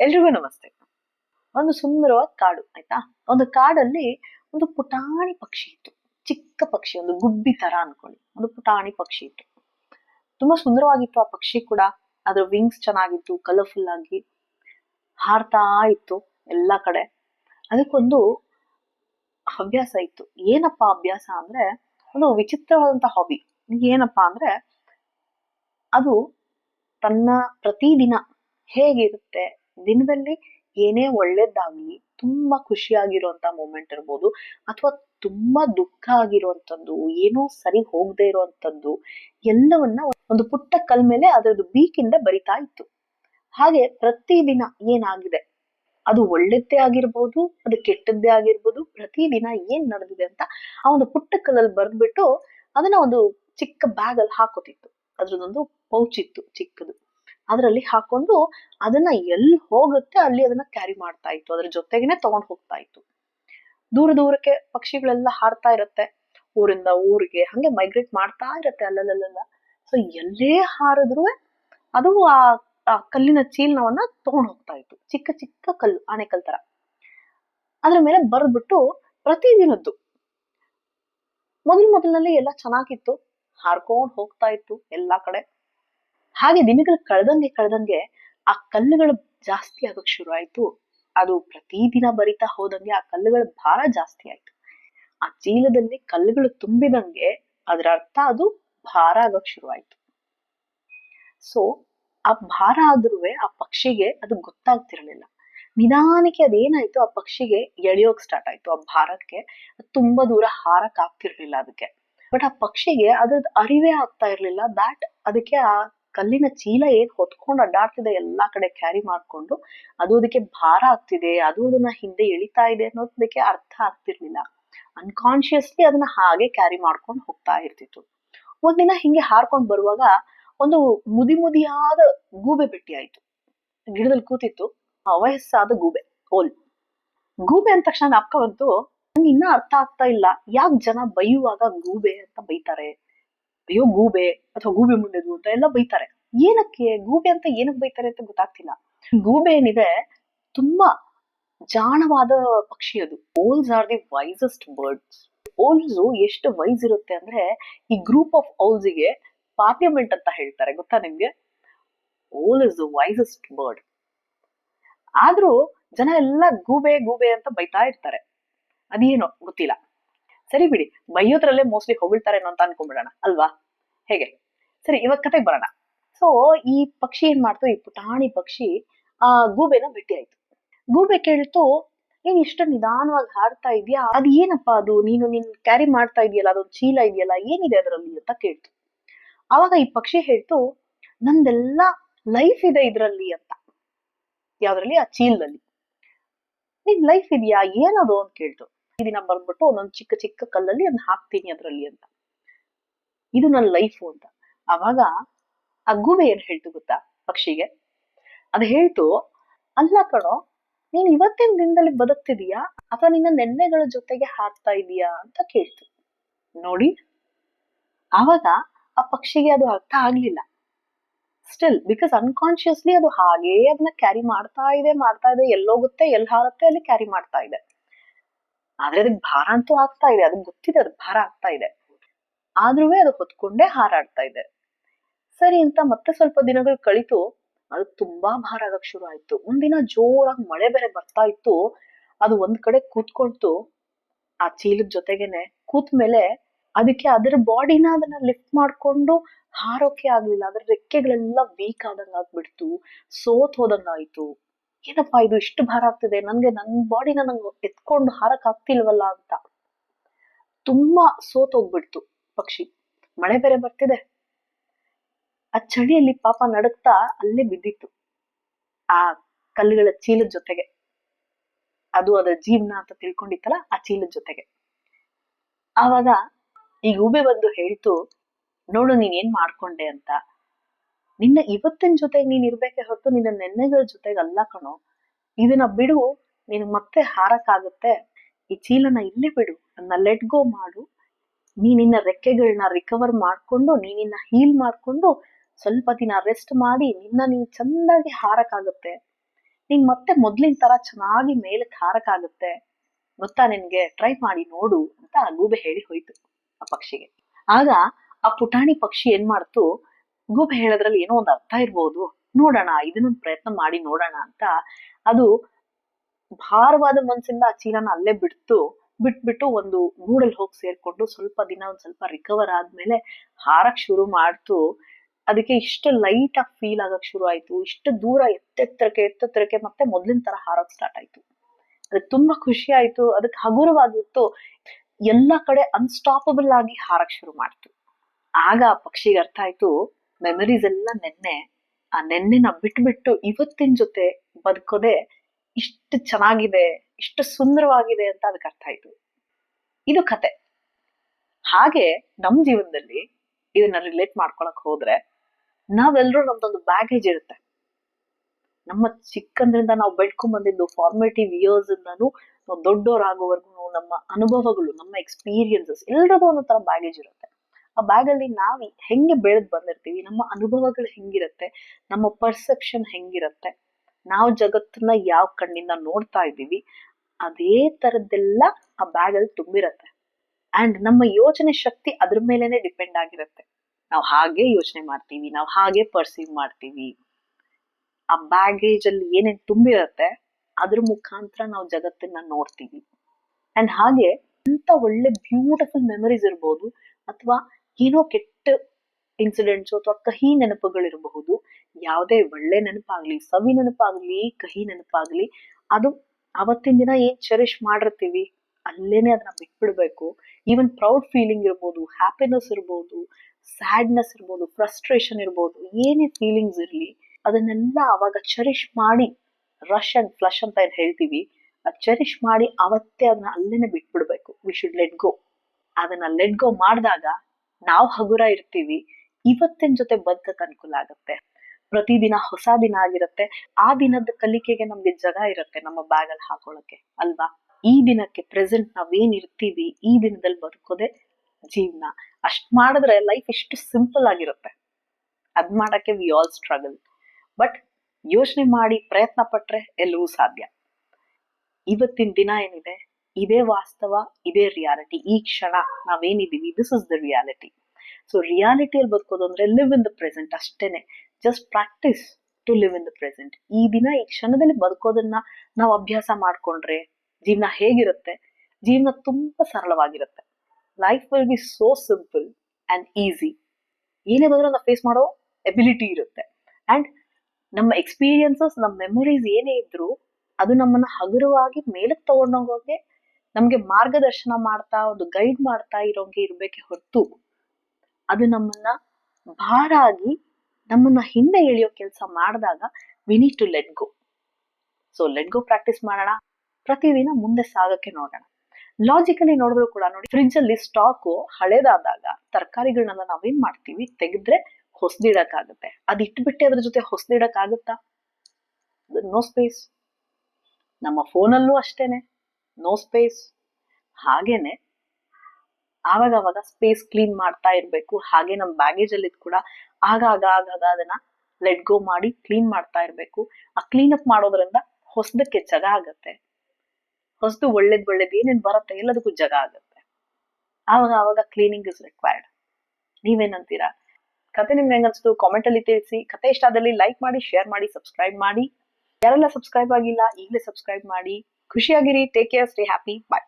ಎಲ್ರಿಗೂ ನಮಸ್ತೆ. ಒಂದು ಸುಂದರವಾದ ಕಾಡು, ಆಯ್ತಾ? ಒಂದು ಕಾಡಲ್ಲಿ ಒಂದು ಪುಟಾಣಿ ಪಕ್ಷಿ ಇತ್ತು. ಚಿಕ್ಕ ಪಕ್ಷಿ, ಒಂದು ಗುಬ್ಬಿ ತರ ಅನ್ಕೊಳ್ಳಿ. ಒಂದು ಪುಟಾಣಿ ಪಕ್ಷಿ ಇತ್ತು. ತುಂಬಾ ಸುಂದರವಾಗಿತ್ತು ಆ ಪಕ್ಷಿ ಕೂಡ. ಅದ್ರ ವಿಂಗ್ಸ್ ಚೆನ್ನಾಗಿತ್ತು ಕಲರ್ಫುಲ್ ಆಗಿ ಹಾರ್ತಾ ಇತ್ತು ಎಲ್ಲ ಕಡೆ. ಅದಕ್ಕೊಂದು ಹವ್ಯಾಸ ಇತ್ತು. ಏನಪ್ಪಾ ಅಭ್ಯಾಸ ಅಂದ್ರೆ, ಒಂದು ವಿಚಿತ್ರವಾದಂತ ಹಾಬಿ ಏನಪ್ಪಾ ಅಂದ್ರೆ, ಅದು ತನ್ನ ಪ್ರತಿದಿನ ಹೇಗಿರುತ್ತೆ ದಿನದಲ್ಲಿ ಏನೇ ಒಳ್ಳೇದಾಗ್ಲಿ ತುಂಬಾ ಖುಷಿಯಾಗಿರುವಂತ ಮೂಮೆಂಟ್ ಇರ್ಬೋದು ಅಥವಾ ತುಂಬಾ ದುಃಖ ಆಗಿರುವಂತದ್ದು ಏನೋ ಸರಿ ಹೋಗದೆ ಇರುವಂತದ್ದು ಎಲ್ಲವನ್ನ ಒಂದು ಪುಟ್ಟ ಕಲ್ ಮೇಲೆ ಅದರದ್ದು ಬೀಕಿಂದ ಬರಿತಾ ಇತ್ತು. ಹಾಗೆ ಪ್ರತಿದಿನ ಏನಾಗಿದೆ? ಅದು ಒಳ್ಳೆದ್ದೇ ಆಗಿರ್ಬೋದು, ಅದು ಕೆಟ್ಟದ್ದೇ ಆಗಿರ್ಬೋದು, ಪ್ರತಿದಿನ ಏನ್ ನಡೆದಿದೆ ಅಂತ ಆ ಒಂದು ಪುಟ್ಟ ಕಲ್ಲಲ್ಲಿ ಬರೆದ್ಬಿಟ್ಟು ಅದನ್ನ ಒಂದು ಚಿಕ್ಕ ಬ್ಯಾಗ್ ಅಲ್ಲಿ ಹಾಕೋತಿತ್ತು. ಅದ್ರದ್ದೊಂದು ಪೌಚ್ ಇತ್ತು ಚಿಕ್ಕದು. ಅದರಲ್ಲಿ ಹಾಕೊಂಡು ಅದನ್ನ ಎಲ್ಲಿ ಹೋಗುತ್ತೆ ಅಲ್ಲಿ ಅದನ್ನ ಕ್ಯಾರಿ ಮಾಡ್ತಾ ಇತ್ತು. ಅದ್ರ ಜೊತೆಗೇನೆ ತಗೊಂಡ್ ಹೋಗ್ತಾ ಇತ್ತು. ದೂರ ದೂರಕ್ಕೆ ಪಕ್ಷಿಗಳೆಲ್ಲ ಹಾರ್ತಾ ಇರುತ್ತೆ. ಊರಿಂದ ಊರಿಗೆ ಹಂಗೆ ಮೈಗ್ರೇಟ್ ಮಾಡ್ತಾ ಇರತ್ತೆ ಅಲ್ಲಲ್ಲಲ್ಲ ಸೊ ಎಲ್ಲೇ ಹಾರಿದ್ರು ಅದು ಆ ಕಲ್ಲಿನ ಚೀಲನವನ್ನ ತಗೊಂಡ್ ಹೋಗ್ತಾ ಇತ್ತು. ಚಿಕ್ಕ ಚಿಕ್ಕ ಕಲ್ಲು, ಆನೆಕಲ್ ತರ. ಅದ್ರ ಮೇಲೆ ಬರ್ದ್ಬಿಟ್ಟು ಪ್ರತಿದಿನದ್ದು ಮೊದಲು ಮೊದಲಿನಲ್ಲಿ ಎಲ್ಲ ಚೆನ್ನಾಗಿತ್ತು. ಹಾರ್ಕೊಂಡ್ ಹೋಗ್ತಾ ಇತ್ತು ಎಲ್ಲಾ ಕಡೆ. ಹಾಗೆ ದಿನಗಳು ಕಳೆದಂಗೆ ಕಳೆದಂಗೆ ಆ ಕಲ್ಲುಗಳು ಜಾಸ್ತಿ ಆಗೋಕ್ ಶುರು ಆಯ್ತು. ಅದು ಪ್ರತಿದಿನ ಬರಿತಾ ಹೋದಂಗೆ ಆ ಕಲ್ಲುಗಳ ಭಾರ ಜಾಸ್ತಿ ಆಯ್ತು. ಆ ಚೀಲದಲ್ಲಿ ಕಲ್ಲುಗಳು ತುಂಬಿದಂಗೆ ಅದರ ಅರ್ಥ ಅದು ಭಾರ ಆಗೋಕ್ ಶುರು ಆಯ್ತು. ಸೊ ಆ ಭಾರ ಆದ್ರೂ ಆ ಪಕ್ಷಿಗೆ ಅದು ಗೊತ್ತಾಗ್ತಿರ್ಲಿಲ್ಲ. ನಿಧಾನಕ್ಕೆ ಅದೇನಾಯ್ತು, ಆ ಪಕ್ಷಿಗೆ ಎಳೆಯೋಕ್ ಸ್ಟಾರ್ಟ್ ಆಯ್ತು. ಆ ಭಾರಕ್ಕೆ ತುಂಬಾ ದೂರ ಹಾರಕ್ ಆಗ್ತಿರ್ಲಿಲ್ಲ ಅದಕ್ಕೆ. ಬಟ್ ಆ ಪಕ್ಷಿಗೆ ಅದ್ರದ್ದು ಅರಿವೇ ಆಗ್ತಾ ಇರ್ಲಿಲ್ಲ. ದಾಟ್ ಅದಕ್ಕೆ ಆ ಕಲ್ಲಿನ ಚೀಲ ಏನ್ ಹೊತ್ಕೊಂಡು ಅಡ್ಡಾಡ್ತಿದೆ ಎಲ್ಲಾ ಕಡೆ ಕ್ಯಾರಿ ಮಾಡ್ಕೊಂಡು, ಅದು ಅದಕ್ಕೆ ಭಾರ ಆಗ್ತಿದೆ, ಅದು ಅದನ್ನ ಹಿಂದೆ ಎಳಿತಾ ಇದೆ ಅನ್ನೋದಕ್ಕೆ ಅರ್ಥ ಆಗ್ತಿರ್ಲಿಲ್ಲ. ಅನ್ಕಾನ್ಶಿಯಸ್ಲಿ ಅದನ್ನ ಹಾಗೆ ಕ್ಯಾರಿ ಮಾಡ್ಕೊಂಡು ಹೋಗ್ತಾ ಇರ್ತಿತ್ತು. ಒಂದಿನ ಹಿಂಗೆ ಹಾರ್ಕೊಂಡ್ ಬರುವಾಗ ಒಂದು ಮುದಿ ಮುದಿಯಾದ ಗೂಬೆ ಭೇಟಿ ಆಯ್ತು. ಗಿಡದಲ್ಲಿ ಕೂತಿತ್ತು ವಯಸ್ಸಾದ ಗೂಬೆ ಓಲ್ ಗೂಬೆ ಅಂದ ತಕ್ಷಣ ಅಕ್ಕ ಬಂತು, ನಂಗೆ ಇನ್ನ ಅರ್ಥ ಆಗ್ತಾ ಇಲ್ಲ, ಯಾಕೆ ಜನ ಬೈಯುವಾಗ ಗೂಬೆ ಅಂತ ಬೈತಾರೆ? ಅಯ್ಯೋ, ಗೂಬೆ ಅಥವಾ ಗೂಬೆ ಮುಂಡೆದು ಅಂತ ಎಲ್ಲ ಬೈತಾರೆ. ಏನಕ್ಕೆ ಗೂಬೆ ಅಂತ ಏನಕ್ಕೆ ಬೈತಾರೆ ಅಂತ ಗೊತ್ತಾಗ್ತಿಲ್ಲ. ಗೂಬೆ ಏನಿದೆ, ತುಂಬಾ ಜಾಣವಾದ ಪಕ್ಷಿ ಅದು. Owls are the wisest birds owls ಎಷ್ಟು ವೈಸ್ ಇರುತ್ತೆ ಅಂದ್ರೆ, ಈ ಗ್ರೂಪ್ ಆಫ್ಗೆ ಪಾರ್ಲಿಮೆಂಟ್ ಅಂತ ಹೇಳ್ತಾರೆ, ಗೊತ್ತಾ ನಿಮ್ಗೆ? Owl is the wisest bird ಆದ್ರೂ ಜನ ಎಲ್ಲ ಗೂಬೆ ಗೂಬೆ ಅಂತ ಬೈತಾ ಇರ್ತಾರೆ. ಅದೇನೋ ಗೊತ್ತಿಲ್ಲ. ಸರಿ ಬಿಡಿ, ಬೈಯೋದ್ರಲ್ಲೇ ಮೋಸ್ಟ್ಲಿ ಹೊಗಳ್ತಾರೇನೋ ಅಂತ ಅನ್ಕೊಂಡ್ಬಿಡೋಣ, ಅಲ್ವಾ? ಹೇಗೆ? ಸರಿ, ಇವಾಗ ಕತೆಗೆ ಬರೋಣ. ಸೊ ಈ ಪಕ್ಷಿ ಏನ್ ಮಾಡ್ತು? ಈ ಪುಟಾಣಿ ಪಕ್ಷಿ, ಆ, ಗೂಬೆನ ಭೇಟಿ ಆಯ್ತು. ಗೂಬೆ ಕೇಳ್ತು ಏನ್ ಇಷ್ಟು ನಿಧಾನವಾಗಿ ಹಾಡ್ತಾ ಇದೀಯಾ? ಅದ್ ಏನಪ್ಪಾ ಅದು? ನೀನು ನಿನ್ ಕ್ಯಾರಿ ಮಾಡ್ತಾ ಇದೆಯಲ್ಲ, ಅದೊಂದು ಚೀಲ ಇದೆಯಲ್ಲ, ಏನಿದೆ ಅದರಲ್ಲಿ? ಅಂತ ಕೇಳ್ತು. ಅವಾಗ ಈ ಪಕ್ಷಿ ಹೇಳ್ತು, ನಂದೆಲ್ಲ ಲೈಫ್ ಇದೆ ಇದ್ರಲ್ಲಿ ಅಂತ. ಯಾವ್ದ್ರಲ್ಲಿ? ಆ ಚೀಲದಲ್ಲಿ. ನಿನ್ ಲೈಫ್ ಇದೆಯಾ? ಏನದು? ಅಂತ ಕೇಳ್ತು. ದಿನ ಬಂದ್ಬಿಟ್ಟು ಒಂದೊಂದು ಚಿಕ್ಕ ಚಿಕ್ಕ ಕಲ್ಲಲ್ಲಿ ಅದನ್ನ ಹಾಕ್ತೀನಿ ಅದ್ರಲ್ಲಿ ಅಂತ. ಇದು ನನ್ನ ಲೈಫು ಅಂತ. ಅವಾಗ ಆ ಗೂಬೆ ಏನ್ ಹೇಳ್ತು ಗೊತ್ತಾ ಪಕ್ಷಿಗೆ? ಅದು ಹೇಳ್ತು, ಅಲ್ಲ ಕಣೋ, ನೀನ್ ಇವತ್ತಿನ ದಿನದಲ್ಲಿ ಬದುಕ್ತಿದೀಯಾ? ಅಥವಾ ನಿನ್ನ ನೆನ್ನೆಗಳ ಜೊತೆಗೆ ಹಾಕ್ತಾ ಇದೀಯಾ? ಅಂತ ಕೇಳ್ತು. ನೋಡಿ ಆವಾಗ ಆ ಪಕ್ಷಿಗೆ ಅದು ಅರ್ಥ ಆಗ್ಲಿಲ್ಲ. ಸ್ಟಿಲ್ ಬಿಕಾಸ್ ಅನ್ಕಾನ್ಶಿಯಸ್ಲಿ ಅದು ಹಾಗೇ ಅದನ್ನ ಕ್ಯಾರಿ ಮಾಡ್ತಾ ಇದೆ ಮಾಡ್ತಾ ಇದೆ ಎಲ್ಲೋಗುತ್ತೆ ಎಲ್ಲಿ ಹಾರುತ್ತೆ, ಅಲ್ಲಿ ಕ್ಯಾರಿ ಮಾಡ್ತಾ ಇದೆ. ಆದ್ರೆ ಅದಕ್ಕೆ ಭಾರ ಅಂತೂ ಆಗ್ತಾ ಇದೆ. ಅದಕ್ಕೆ ಗೊತ್ತಿದೆ ಅದಕ್ಕೆ ಭಾರ ಆಗ್ತಾ ಇದೆ. ಆದ್ರೂ ಅದು ಹೊತ್ಕೊಂಡೇ ಹಾರಾಡ್ತಾ ಇದೆ. ಸರಿ ಅಂತ ಮತ್ತೆ ಸ್ವಲ್ಪ ದಿನಗಳು ಕಳಿತು. ಅದು ತುಂಬಾ ಭಾರ ಆಗಕ್ ಶುರು ಆಯ್ತು. ಒಂದಿನ ಜೋರಾಗಿ ಮಳೆ ಬೇರೆ ಬರ್ತಾ ಇತ್ತು. ಅದು ಒಂದ್ ಕಡೆ ಕೂತ್ಕೊಳ್ತು. ಆ ಚೀಲದ ಜೊತೆಗೇನೆ ಕೂತ್ ಮೇಲೆ ಅದಕ್ಕೆ ಅದರ ಬಾಡಿನ ಅದನ್ನ ಲಿಫ್ಟ್ ಮಾಡ್ಕೊಂಡು ಹಾರೋಕೆ ಆಗ್ಲಿಲ್ಲ. ಅದ್ರ ರೆಕ್ಕೆಗಳೆಲ್ಲ ವೀಕ್ ಆದಂಗ ಆಗ್ಬಿಡ್ತು. ಸೋತ್ ಹೋದಂಗ ಏನಪ್ಪಾ ಇದು ಇಷ್ಟು ಭಾರ ಆಗ್ತಿದೆ? ನನ್ಗೆ ನನ್ ಬಾಡಿನ ನಂಗೆ ಎತ್ಕೊಂಡು ಹಾರಕ್ ಆಗ್ತಿಲ್ವಲ್ಲ ಅಂತ. ತುಂಬಾ ಸೋತೋಗ್ಬಿಡ್ತು ಪಕ್ಷಿ. ಮಳೆ ಬೇರೆ ಬರ್ತಿದೆ. ಆ ಚಳಿಯಲ್ಲಿ ಪಾಪ ನಡುಕ್ತಾ ಅಲ್ಲೇ ಬಿದ್ದಿತ್ತು. ಆ ಕಲ್ಲುಗಳ ಚೀಲದ ಜೊತೆಗೆ. ಅದು ಅದರ ಜೀವನ ಅಂತ ತಿಳ್ಕೊಂಡಿತ್ತಲ್ಲ, ಆ ಚೀಲದ ಜೊತೆಗೆ. ಆವಾಗ ಈ ಗೂಬೆ ಬಂದು ಹೇಳ್ತು, ನೋಡು ನೀನ್ ಏನ್ ಮಾಡ್ಕೊಂಡೆ? ಅಂತ. ನಿನ್ನ ಇವತ್ತಿನ ಜೊತೆಗೆ ನೀನ್ ಇರ್ಬೇಕೆ ಹೊರತು ನಿನ್ನ ನೆನ್ನೆಗಳ ಜೊತೆಗೆ ಅಲ್ಲ ಕಣೋ. ಇದನ್ನ ಬಿಡು, ನಿನ್ ಮತ್ತೆ ಹಾರಕ್ಕಾಗುತ್ತೆ. ಈ ಚೀಲನ ಇಲ್ಲಿ ಬಿಡು ಅದನ್ನ ಲೆಟ್ ಗೋ ಮಾಡು. ನೀ ನಿನ್ನ ರೆಕ್ಕೆಗಳನ್ನ ರಿಕವರ್ ಮಾಡ್ಕೊಂಡು ನೀನಿನ್ನ ಹೀಲ್ ಮಾಡ್ಕೊಂಡು, ಸ್ವಲ್ಪ ದಿನ ರೆಸ್ಟ್ ಮಾಡಿ, ನಿನ್ನ ನೀನ್ ಚಂದಾಗಿ ಹಾರಕ್ಕಾಗುತ್ತೆ. ನೀನ್ ಮತ್ತೆ ಮೊದ್ಲಿನ ತರ ಚೆನ್ನಾಗಿ ಮೇಲಕ್ಕೆ ಹಾರಕ್ಕಾಗುತ್ತೆ. ಗೊತ್ತಾ ನಿನ್ಗೆ? ಟ್ರೈ ಮಾಡಿ ನೋಡು ಅಂತ ಗೂಬೆ ಹೇಳಿ ಹೋಯ್ತು ಆ ಪಕ್ಷಿಗೆ. ಆಗ ಆ ಪುಟಾಣಿ ಪಕ್ಷಿ ಏನ್ ಮಾಡ್ತು? ಗೂಬೆ ಹೇಳೋದ್ರಲ್ಲಿ ಏನೋ ಒಂದು ಅರ್ಥ ಇರ್ಬೋದು. ನೋಡೋಣ, ಇದನ್ನೊಂದು ಪ್ರಯತ್ನ ಮಾಡಿ ನೋಡೋಣ ಅಂತ. ಅದು ಭಾರವಾದ ಮನ್ಸಿಂದ ಆ ಚೀಲನ ಅಲ್ಲೇ ಬಿಡ್ತು. ಬಿಟ್ಬಿಟ್ಟು ಒಂದು ಗೂಡಲ್ಲಿ ಹೋಗಿ ಸೇರ್ಕೊಂಡು ಸ್ವಲ್ಪ ದಿನ, ಒಂದ್ ಸ್ವಲ್ಪ ರಿಕವರ್ ಆದ್ಮೇಲೆ ಹಾರಕ್ ಶುರು ಮಾಡ್ತು. ಅದಕ್ಕೆ ಇಷ್ಟು ಲೈಟ್ ಆಗಿ ಫೀಲ್ ಆಗಕ್ ಶುರು ಆಯ್ತು. ಇಷ್ಟು ದೂರ ಎತ್ತೆತ್ತರಕ್ಕೆ ಎತ್ತೆತ್ತರಕ್ಕೆ ಮತ್ತೆ ಮೊದ್ಲಿನ ತರ ಹಾರಕ್ ಸ್ಟಾರ್ಟ್ ಆಯ್ತು. ಅದಕ್ಕೆ ತುಂಬಾ ಖುಷಿ ಆಯ್ತು. ಅದಕ್ಕೆ ಹಗುರವಾಗಿತ್ತು. ಎಲ್ಲ ಕಡೆ ಅನ್ಸ್ಟಾಪಬಲ್ ಆಗಿ ಹಾರಕ್ ಶುರು ಮಾಡ್ತು. ಆಗ ಪಕ್ಷಿಗೆ ಅರ್ಥ ಆಯ್ತು. ಮೆಮರೀಸ್ ಎಲ್ಲ ನೆನ್ನೆ, ಆ ನೆನ್ನೆನ ಬಿಟ್ಬಿಟ್ಟು ಇವತ್ತಿನ ಜೊತೆ ಬದುಕೋದೆ ಇಷ್ಟು ಚೆನ್ನಾಗಿದೆ, ಇಷ್ಟು ಸುಂದರವಾಗಿದೆ ಅಂತ ಅದಕ್ಕೆ ಅರ್ಥ ಆಯ್ತು. ಇದು ಕತೆ. ಹಾಗೆ ನಮ್ ಜೀವನದಲ್ಲಿ ಇದನ್ನ ರಿಲೇಟ್ ಮಾಡ್ಕೊಳಕ್ ಹೋದ್ರೆ ನಾವೆಲ್ಲರೂ ನಮ್ದೊಂದು ಬ್ಯಾಗೇಜ್ ಇರುತ್ತೆ. ನಮ್ಮ ಚಿಕ್ಕಂದ್ರಿಂದ ನಾವು ಬೆಳ್ಕೊಂಡ್ ಬಂದಿದ್ದು ಫಾರ್ಮೇಟಿವ್ ಇಯರ್ಸ್ ಇಂದಾನು ನಾವು ದೊಡ್ಡವರಾಗೋವರೆಗೂ ನಮ್ಮ ಅನುಭವಗಳು, ನಮ್ಮ ಎಕ್ಸ್ಪೀರಿಯನ್ಸಸ್ ಎಲ್ಲರದು ತರ ಬ್ಯಾಗೇಜ್ ಇರುತ್ತೆ. ಆ ಬ್ಯಾಗ್ ಅಲ್ಲಿ ನಾವ್ ಹೆಂಗೆ ಬೆಳೆದ್ ಬಂದಿರ್ತೀವಿ, ನಮ್ಮ ಅನುಭವಗಳು ಹೆಂಗಿರುತ್ತೆ, ನಮ್ಮ ಪರ್ಸೆಪ್ಷನ್ ಹೆಂಗಿರುತ್ತೆ, ನಾವು ಜಗತ್ತನ್ನ ಯಾವ ಕಣ್ಣಿಂದ ನೋಡ್ತಾ ಇದ್ದೀವಿ, ಅದೇ ತರದ್ದೆಲ್ಲ ಆ ಬ್ಯಾಗ್ ಅಲ್ಲಿ ತುಂಬಿರತ್ತೆ. ಅಂಡ್ ನಮ್ಮ ಯೋಚನೆ ಶಕ್ತಿ ಅದ್ರ ಮೇಲೆನೆ ಡಿಪೆಂಡ್ ಆಗಿರುತ್ತೆ. ನಾವು ಹಾಗೆ ಯೋಚನೆ ಮಾಡ್ತೀವಿ, ನಾವು ಹಾಗೆ ಪರ್ಸೀವ್ ಮಾಡ್ತೀವಿ. ಆ ಬ್ಯಾಗೇಜ್ ಅಲ್ಲಿ ಏನೇನ್ ತುಂಬಿರತ್ತೆ, ಅದ್ರ ಮುಖಾಂತರ ನಾವು ಜಗತ್ತನ್ನ ನೋಡ್ತೀವಿ. ಅಂಡ್ ಹಾಗೆ ಇಂತ ಒಳ್ಳೆ ಬ್ಯೂಟಿಫುಲ್ ಮೆಮರೀಸ್ ಇರ್ಬೋದು, ಅಥವಾ ಏನೋ ಕೆಟ್ಟ ಇನ್ಸಿಡೆಂಟ್ಸ್ ಅಥವಾ ಕಹಿ ನೆನಪುಗಳಿರಬಹುದು. ಯಾವುದೇ ಒಳ್ಳೆ ನೆನಪಾಗ್ಲಿ, ಸವಿ ನೆನಪಾಗ್ಲಿ, ಕಹಿ ನೆನಪಾಗ್ಲಿ, ಅದು ಅವತ್ತಿನ ದಿನ ಏನ್ ಚೆರಿಶ್ ಮಾಡಿರ್ತೀವಿ, ಅಲ್ಲೇನೆ ಅದನ್ನ ಬಿಟ್ಬಿಡ್ಬೇಕು. ಈವನ್ ಪ್ರೌಡ್ ಫೀಲಿಂಗ್ ಇರ್ಬೋದು ಹ್ಯಾಪಿನೆಸ್ ಇರ್ಬೋದು ಸ್ಯಾಡ್ನೆಸ್ ಇರ್ಬೋದು ಫ್ರಸ್ಟ್ರೇಷನ್ ಇರ್ಬೋದು, ಏನೇ ಫೀಲಿಂಗ್ಸ್ ಇರಲಿ, ಅದನ್ನೆಲ್ಲ ಅವಾಗ ಚೆರಿಶ್ ಮಾಡಿ ರಶ್ ಅಂಡ್ ಫ್ಲಶ್ ಅಂತ ಏನ್ ಹೇಳ್ತೀವಿ ಚೆರಿಶ್ ಮಾಡಿ ಅವತ್ತೇ ಅದನ್ನ ಅಲ್ಲೇನೆ ಬಿಟ್ಬಿಡ್ಬೇಕು. ವಿ ಶುಡ್ ಲೆಟ್ ಗೋ ಅದನ್ನ ಲೆಟ್ ಗೋ ಮಾಡಿದಾಗ ನಾವು ಹಗುರ ಇರ್ತೀವಿ, ಇವತ್ತಿನ ಜೊತೆ ಬದುಕಕ್ಕೆ ಅನುಕೂಲ ಆಗುತ್ತೆ. ಪ್ರತಿದಿನ ಹೊಸ ದಿನ ಆಗಿರುತ್ತೆ. ಆ ದಿನದ ಕಲಿಕೆಗೆ ನಮ್ಗೆ ಜಗ ಇರುತ್ತೆ ನಮ್ಮ ಬ್ಯಾಗ್ ಅಲ್ಲಿ ಹಾಕೊಳಕ್ಕೆ, ಅಲ್ವಾ? ಈ ದಿನಕ್ಕೆ ಪ್ರೆಸೆಂಟ್ ನಾವೇನ್ ಇರ್ತೀವಿ, ಈ ದಿನದಲ್ಲಿ ಬದುಕೋದೆ ಜೀವನ. ಅಷ್ಟ್ ಮಾಡಿದ್ರೆ ಲೈಫ್ ಇಷ್ಟು ಸಿಂಪಲ್ ಆಗಿರುತ್ತೆ. ಅದ್ ಮಾಡಕ್ಕೆ ವಿ ಆಲ್ ಸ್ಟ್ರಗಲ್. ಬಟ್ ಯೋಚನೆ ಮಾಡಿ ಪ್ರಯತ್ನ ಪಟ್ರೆ ಎಲ್ಲವೂ ಸಾಧ್ಯ. ಇವತ್ತಿನ ದಿನ ಏನಿದೆ? ಇದೇ ವಾಸ್ತವ, ಇದೇ ರಿಯಾಲಿಟಿ ಈ ಕ್ಷಣ ನಾವೇನಿದ್ದೀವಿ? This is the reality so ರಿಯಾಲಿಟಿಯಲ್ಲಿ ಬದುಕೋದು ಅಂದ್ರೆ ಲಿವ್ ಇನ್ ದ ಪ್ರೆಸೆಂಟ್ ಅಷ್ಟೇನೆ. Just practice to live in the present ಈ ದಿನ, ಈ ಕ್ಷಣದಲ್ಲಿ ಬದುಕೋದನ್ನ ನಾವು ಅಭ್ಯಾಸ ಮಾಡ್ಕೊಂಡ್ರೆ ಜೀವನ ಹೇಗಿರುತ್ತೆ? ಜೀವನ ತುಂಬಾ ಸರಳವಾಗಿರುತ್ತೆ. Life will be so simple and easy ಏನೇ ಬಂದರೂ ನಾವು ಫೇಸ್ ಮಾಡೋ ಎಬಿಲಿಟಿ ಇರುತ್ತೆ. ಅಂಡ್ ನಮ್ಮ ಎಕ್ಸ್ಪೀರಿಯನ್ಸಸ್ ನಮ್ಮ ಮೆಮೊರೀಸ್ ಏನೇ ಇದ್ರು ಅದು ನಮ್ಮನ್ನ ಹಗುರವಾಗಿ ಮೇಲಕ್ಕೆ ತಗೊಂಡೋಗೋಕೆ ನಮ್ಗೆ ಮಾರ್ಗದರ್ಶನ ಮಾಡ್ತಾ, ಒಂದು ಗೈಡ್ ಮಾಡ್ತಾ ಇರೋಂಗೆ ಇರ್ಬೇಕೆ ಹೊರತು ಅದು ನಮ್ಮನ್ನ ಭಾರ ಆಗಿ ನಮ್ಮನ್ನ ಹಿಂದೆ ಎಳೆಯೋ ಕೆಲಸ ಮಾಡಿದಾಗ we need to let go so let go practice ಮಾಡೋಣ. ಪ್ರತಿದಿನ ಮುಂದೆ ಸಾಗಕ್ಕೆ ನೋಡೋಣ. ಲಾಜಿಕಲಿ ನೋಡಿದ್ರು ಕೂಡ ನೋಡಿ ಫ್ರಿಡ್ಜ್ ಅಲ್ಲಿ ಸ್ಟಾಕು ಹಳೇದಾದಾಗ ತರಕಾರಿಗಳನ್ನ ನಾವೇನ್ ಮಾಡ್ತೀವಿ? ತೆಗೆದ್ರೆ ಹೊಸದಿಡಕ್ಕಾಗುತ್ತೆ. ಅದ್ ಇಟ್ಬಿಟ್ಟೆ ಅದ್ರ ಜೊತೆ ಹೊಸದಿಡಕ್ಕಾಗುತ್ತಾ? ನೋ ಸ್ಪೇಸ್ ನಮ್ಮ ಫೋನಲ್ಲೂ ಅಷ್ಟೇನೆ. ನೋ ಸ್ಪೇಸ್ ಹಾಗೇನೆ ಆವಾಗ ಅವಾಗ ಸ್ಪೇಸ್ ಕ್ಲೀನ್ ಮಾಡ್ತಾ ಇರ್ಬೇಕು. ಹಾಗೆ ನಮ್ಮ ಬ್ಯಾಗೇಜ್ ಅಲ್ಲಿ ಕೂಡ ಆಗಾಗ ಆಗಾಗ ಅದನ್ನ ಲೆಟ್ ಗೋ ಮಾಡಿ ಕ್ಲೀನ್ ಮಾಡ್ತಾ ಇರ್ಬೇಕು. ಆ ಕ್ಲೀನ್ ಅಪ್ ಮಾಡೋದ್ರಿಂದ ಹೊಸದಕ್ಕೆ ಜಗ ಆಗತ್ತೆ. ಹೊಸದು ಒಳ್ಳೇದ್ ಒಳ್ಳೇದು ಏನೇನ್ ಬರುತ್ತೆ ಎಲ್ಲದಕ್ಕೂ ಜಗ ಆಗತ್ತೆ. ಆವಾಗ ಆವಾಗ ಕ್ಲೀನಿಂಗ್ ಇಸ್ ರಿಕ್ವೈರ್ಡ್ ನೀವೇನಂತೀರಾ? ಕತೆ ನಿಮ್ಗೆ ಹೆಂಗನ್ಸ್ತು ಕಾಮೆಂಟ್ ಅಲ್ಲಿ ತಿಳಿಸಿ. ಕತೆ ಇಷ್ಟ ಆದಲ್ಲಿ ಲೈಕ್ ಮಾಡಿ ಶೇರ್ ಮಾಡಿ ಸಬ್ಸ್ಕ್ರೈಬ್ ಮಾಡಿ. ಯಾರೆಲ್ಲ ಸಬ್ಸ್ಕ್ರೈಬ್ ಆಗಿಲ್ಲ, ಈಗಲೇ ಸಬ್ಸ್ಕ್ರೈಬ್ ಮಾಡಿ. Kushiyagiri. Take care, stay happy. Bye.